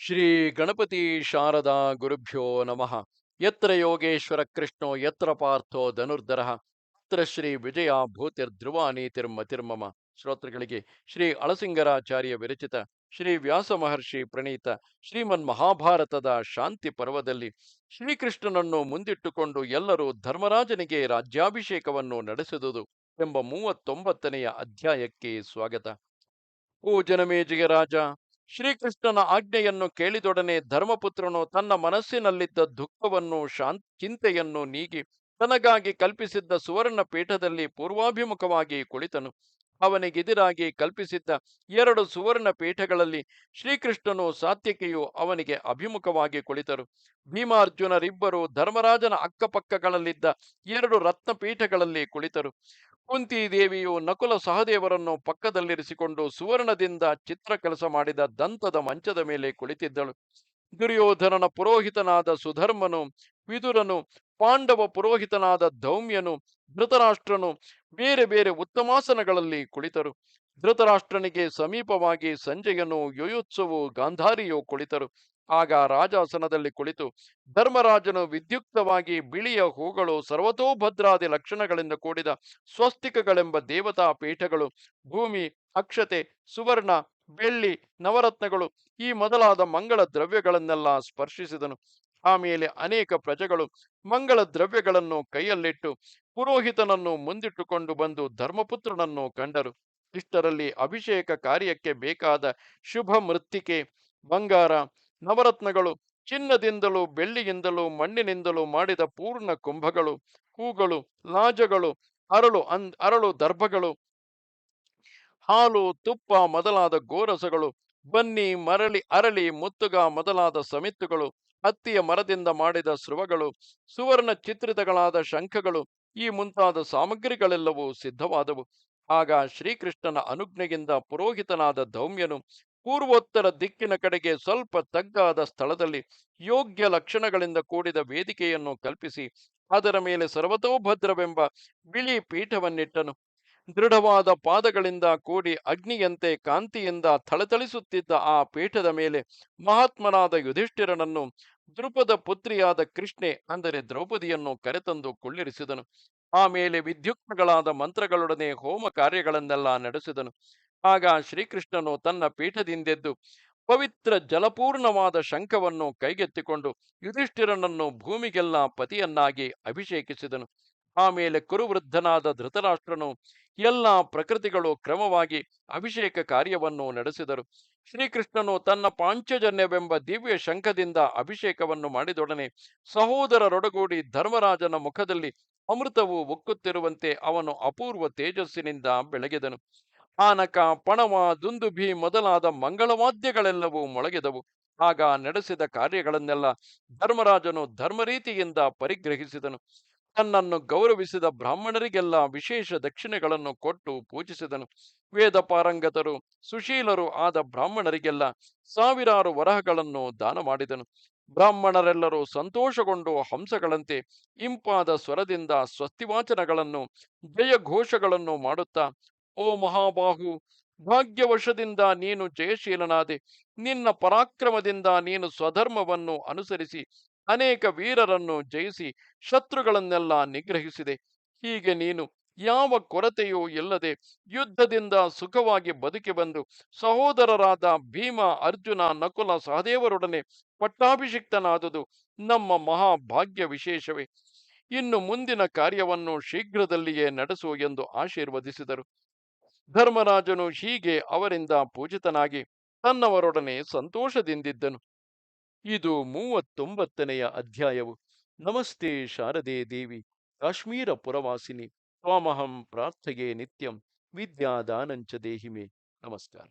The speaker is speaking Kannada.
ಶ್ರೀ ಗಣಪತಿ ಶಾರದಾ ಗುರುಭ್ಯೋ ನಮಃ. ಯತ್ರ ಯೋಗೇಶ್ವರ ಕೃಷ್ಣೋ, ಯತ್ರ ಪಾರ್ಥೋ ಧನುರ್ಧರ. ಅತ್ರ ಶ್ರೀ ವಿಜಯ ಭೂತಿರ್ಧ್ರುವ ನೀತಿರ್ಮತಿರ್ಮಮ ಶ್ರೋತೃಗಳಿಗೆ ಶ್ರೀ ಅಳಸಿಂಗರಾಚಾರ್ಯ ವಿರಚಿತ ಶ್ರೀ ವ್ಯಾಸ ಮಹರ್ಷಿ ಪ್ರಣೀತ ಶ್ರೀಮನ್ ಮಹಾಭಾರತದ ಶಾಂತಿ ಪರ್ವದಲ್ಲಿ ಶ್ರೀಕೃಷ್ಣನನ್ನು ಮುಂದಿಟ್ಟುಕೊಂಡು ಎಲ್ಲರೂ ಧರ್ಮರಾಜನಿಗೆ ರಾಜ್ಯಾಭಿಷೇಕವನ್ನು ನಡೆಸಿದುದು ಎಂಬ ಮೂವತ್ತೊಂಬತ್ತನೆಯ ಅಧ್ಯಾಯಕ್ಕೆ ಸ್ವಾಗತ. ಓ ಜನಮೇಜಿಗೆ ರಾಜ ಶ್ರೀಕೃಷ್ಣನ ಆಜ್ಞೆಯನ್ನು ಕೇಳಿದೊಡನೆ ಧರ್ಮಪುತ್ರನು ತನ್ನ ಮನಸ್ಸಿನಲ್ಲಿದ್ದ ದುಃಖವನ್ನು, ಶಾಂತ್, ಚಿಂತೆಯನ್ನು ನೀಗಿ ತನಗಾಗಿ ಕಲ್ಪಿಸಿದ್ದ ಸುವರ್ಣ ಪೀಠದಲ್ಲಿ ಪೂರ್ವಾಭಿಮುಖವಾಗಿ ಕುಳಿತನು. ಅವನಿಗೆದಿರಾಗಿ ಕಲ್ಪಿಸಿದ್ದ ಎರಡು ಸುವರ್ಣ ಪೀಠಗಳಲ್ಲಿ ಶ್ರೀಕೃಷ್ಣನು ಸಾತ್ಯಕಿಯು ಅವನಿಗೆ ಅಭಿಮುಖವಾಗಿ ಕುಳಿತರು. ಭೀಮಾರ್ಜುನರಿಬ್ಬರು ಧರ್ಮರಾಜನ ಅಕ್ಕಪಕ್ಕಗಳಲ್ಲಿದ್ದ ಎರಡು ರತ್ನ ಪೀಠಗಳಲ್ಲಿ ಕುಳಿತರು. ಕುಂತಿ ದೇವಿಯು ನಕುಲ ಸಹದೇವರನ್ನು ಪಕ್ಕದಲ್ಲಿರಿಸಿಕೊಂಡು ಸುವರ್ಣದಿಂದ ಚಿತ್ರ ಕೆಲಸ ಮಾಡಿದ ದಂತದ ಮಂಚದ ಮೇಲೆ ಕುಳಿತಿದ್ದಳು. ದುರ್ಯೋಧನನ ಪುರೋಹಿತನಾದ ಸುಧರ್ಮನು, ವಿದುರನು, ಪಾಂಡವ ಪುರೋಹಿತನಾದ ಧೌಮ್ಯನು ಧೃತರಾಷ್ಟ್ರನು ಬೇರೆ ಬೇರೆ ಉತ್ತಮಾಸನಗಳಲ್ಲಿ ಕುಳಿತರು. ಧೃತರಾಷ್ಟ್ರನಿಗೆ ಸಮೀಪವಾಗಿ ಸಂಜಯನು ಯುಯುತ್ಸವು, ಗಾಂಧಾರಿಯು ಕುಳಿತರು. ಆಗ ರಾಜಾಸನದಲ್ಲಿ ಕುಳಿತು ಧರ್ಮರಾಜನು ವಿದ್ಯುಕ್ತವಾಗಿ ಬಿಳಿಯ ಹೂಗಳು ಸರ್ವತೋಭದ್ರಾದಿ ಲಕ್ಷಣಗಳಿಂದ ಕೂಡಿದ ಸ್ವಸ್ತಿಕಗಳೆಂಬ ದೇವತಾ ಪೀಠಗಳು, ಭೂಮಿ, ಅಕ್ಷತೆ, ಸುವರ್ಣ, ಬೆಳ್ಳಿ, ನವರತ್ನಗಳು ಈ ಮೊದಲಾದ ಮಂಗಳ ದ್ರವ್ಯಗಳನ್ನೆಲ್ಲ ಸ್ಪರ್ಶಿಸಿದನು. ಆಮೇಲೆ ಅನೇಕ ಪ್ರಜೆಗಳು ಮಂಗಳ ದ್ರವ್ಯಗಳನ್ನು ಕೈಯಲ್ಲಿಟ್ಟು ಪುರೋಹಿತನನ್ನು ಮುಂದಿಟ್ಟುಕೊಂಡು ಬಂದು ಧರ್ಮಪುತ್ರನನ್ನು ಕಂಡರು. ಇಷ್ಟರಲ್ಲಿ ಅಭಿಷೇಕ ಕಾರ್ಯಕ್ಕೆ ಬೇಕಾದ ಶುಭ ಮೃತ್ತಿಕೆ ಬಂಗಾರ ನವರತ್ನಗಳು ಚಿನ್ನದಿಂದಲೂ, ಬೆಳ್ಳಿಯಿಂದಲೂ, ಮಣ್ಣಿನಿಂದಲೂ ಮಾಡಿದ ಪೂರ್ಣ ಕುಂಭಗಳು, ಹೂಗಳು ಲಾಜಗಳು ಅರಳು ಅನ್, ಅರಳು ದರ್ಭಗಳು, ಹಾಲು, ತುಪ್ಪ ಮೊದಲಾದ ಗೋರಸಗಳು, ಬನ್ನಿ, ಮರಳಿ, ಅರಳಿ, ಮುತ್ತುಗ ಮೊದಲಾದ ಸಮಿತ್ತುಗಳು, ಹತ್ತಿಯ ಮರದಿಂದ ಮಾಡಿದ ಸ್ರುವಗಳು ಸುವರ್ಣ ಚಿತ್ರಿತಗಳಾದ ಶಂಖಗಳು, ಈ ಮುಂತಾದ ಸಾಮಗ್ರಿಗಳೆಲ್ಲವೂ ಸಿದ್ಧವಾದವು. ಆಗ ಶ್ರೀಕೃಷ್ಣನ ಅನುಜ್ಞೆಯಿಂದ ಪುರೋಹಿತನಾದ ಧೌಮ್ಯನು ಪೂರ್ವೋತ್ತರ ದಿಕ್ಕಿನ ಕಡೆಗೆ ಸ್ವಲ್ಪ ತಗ್ಗಾದ ಸ್ಥಳದಲ್ಲಿ ಯೋಗ್ಯ ಲಕ್ಷಣಗಳಿಂದ ಕೂಡಿದ ವೇದಿಕೆಯನ್ನು ಕಲ್ಪಿಸಿ, ಅದರ ಮೇಲೆ ಸರ್ವತೋಭದ್ರವೆಂಬ ಬಿಳಿ ಪೀಠವನ್ನಿಟ್ಟನು. ದೃಢವಾದ ಪಾದಗಳಿಂದ ಕೂಡಿ ಅಗ್ನಿಯಂತೆ ಕಾಂತಿಯಿಂದ ಥಳಥಳಿಸುತ್ತಿದ್ದ ಆ ಪೀಠದ ಮೇಲೆ ಮಹಾತ್ಮನಾದ ಯುಧಿಷ್ಠಿರನನ್ನು ದೃಪದ ಪುತ್ರಿಯಾದ ಕೃಷ್ಣೆ, ಅಂದರೆ ದ್ರೌಪದಿಯನ್ನು ಕರೆತಂದು ಕುಳ್ಳಿರಿಸಿದನು. ಆಮೇಲೆ ವಿದ್ಯುಕ್ತಗಳಾದ ಮಂತ್ರಗಳೊಡನೆ ಹೋಮ ಕಾರ್ಯಗಳನ್ನೆಲ್ಲ ನಡೆಸಿದನು. ಆಗ ಶ್ರೀಕೃಷ್ಣನು ತನ್ನ ಪೀಠದಿಂದೆದ್ದು ಪವಿತ್ರ ಜಲಪೂರ್ಣವಾದ ಶಂಖವನ್ನು ಕೈಗೆತ್ತಿಕೊಂಡು ಯುಧಿಷ್ಠಿರನನ್ನು ಭೂಮಿಗೆಲ್ಲ ಪತಿಯನ್ನಾಗಿ ಅಭಿಷೇಕಿಸಿದನು. ಆಮೇಲೆ ಕುರುವೃದ್ಧನಾದ ಧೃತರಾಷ್ಟ್ರನು ಎಲ್ಲ ಪ್ರಕೃತಿಗಳು ಕ್ರಮವಾಗಿ ಅಭಿಷೇಕ ಕಾರ್ಯವನ್ನು ನಡೆಸಿದರು. ಶ್ರೀಕೃಷ್ಣನು ತನ್ನ ಪಾಂಚಜನ್ಯವೆಂಬ ದಿವ್ಯ ಶಂಖದಿಂದ ಅಭಿಷೇಕವನ್ನು ಮಾಡಿದೊಡನೆ ಸಹೋದರರೊಡಗೂಡಿ ಧರ್ಮರಾಜನ ಮುಖದಲ್ಲಿ ಅಮೃತವು ಒಕ್ಕುತ್ತಿರುವಂತೆ ಅವನು ಅಪೂರ್ವ ತೇಜಸ್ಸಿನಿಂದ ಬೆಳಗಿದನು. ಆನಕ ಪಣವ ದುಂದುಭಿ ಮೊದಲಾದ ಮಂಗಳವಾದ್ಯಗಳೆಲ್ಲವೂ ಮೊಳಗಿದವು. ಆಗ ನಡೆಸಿದ ಕಾರ್ಯಗಳನ್ನೆಲ್ಲ ಧರ್ಮರಾಜನು ಧರ್ಮರೀತಿಯಿಂದ ಪರಿಗ್ರಹಿಸಿದನು. ತನ್ನನ್ನು ಗೌರವಿಸಿದ ಬ್ರಾಹ್ಮಣರಿಗೆಲ್ಲ ವಿಶೇಷ ದಕ್ಷಿಣೆಗಳನ್ನು ಕೊಟ್ಟು ಪೂಜಿಸಿದನು. ವೇದ ಪಾರಂಗತರು, ಸುಶೀಲರು ಆದ ಬ್ರಾಹ್ಮಣರಿಗೆಲ್ಲ ಸಾವಿರಾರು ವರಹಗಳನ್ನು ದಾನ ಮಾಡಿದನು. ಬ್ರಾಹ್ಮಣರೆಲ್ಲರೂ ಸಂತೋಷಗೊಂಡು ಹಂಸಗಳಂತೆ ಇಂಪಾದ ಸ್ವರದಿಂದ ಸ್ವಸ್ತಿವಾಚನಗಳನ್ನು, ಜಯಘೋಷಗಳನ್ನು ಮಾಡುತ್ತಾ ಓ ಮಹಾಬಾಹು, ಭಾಗ್ಯವಶದಿಂದ ನೀನು ಜಯಶೀಲನಾದೆ. ನಿನ್ನ ಪರಾಕ್ರಮದಿಂದ ನೀನು ಸ್ವಧರ್ಮವನ್ನು ಅನುಸರಿಸಿ, ಅನೇಕ ವೀರರನ್ನು ಜಯಿಸಿ, ಶತ್ರುಗಳನ್ನೆಲ್ಲ ನಿಗ್ರಹಿಸಿದೆ. ಹೀಗೆ ನೀನು ಯಾವ ಕೊರತೆಯೂ ಇಲ್ಲದೆ ಯುದ್ಧದಿಂದ ಸುಖವಾಗಿ ಬದುಕಿ ಬಂದು, ಸಹೋದರರಾದ ಭೀಮ, ಅರ್ಜುನ, ನಕುಲ ಸಹದೇವರೊಡನೆ ಪಟ್ಟಾಭಿಷಿಕ್ತನಾದುದು ನಮ್ಮ ಮಹಾಭಾಗ್ಯ ವಿಶೇಷವೇ. ಇನ್ನು ಮುಂದಿನ ಕಾರ್ಯವನ್ನು ಶೀಘ್ರದಲ್ಲಿಯೇ ನಡೆಸು ಎಂದು ಆಶೀರ್ವದಿಸಿದರು. ಧರ್ಮರಾಜನು ಹೀಗೆ ಅವರಿಂದ ಪೂಜಿತನಾಗಿ ತನ್ನವರೊಡನೆ ಸಂತೋಷದಿಂದಿದ್ದನು. ಇದು ಮೂವತ್ತೊಂಬತ್ತನೆಯ ಅಧ್ಯಾಯವು. ನಮಸ್ತೆ ಶಾರದೆ ದೇವಿ, ಕಾಶ್ಮೀರ ಪುರವಾಸಿನಿ, ತ್ವಾಮಹಂ ಪ್ರಾರ್ಥೆಗೆ ನಿತ್ಯಂ, ವಿದ್ಯಾದಾನಂಚ ದೇಹಿಮೆ. ನಮಸ್ಕಾರ.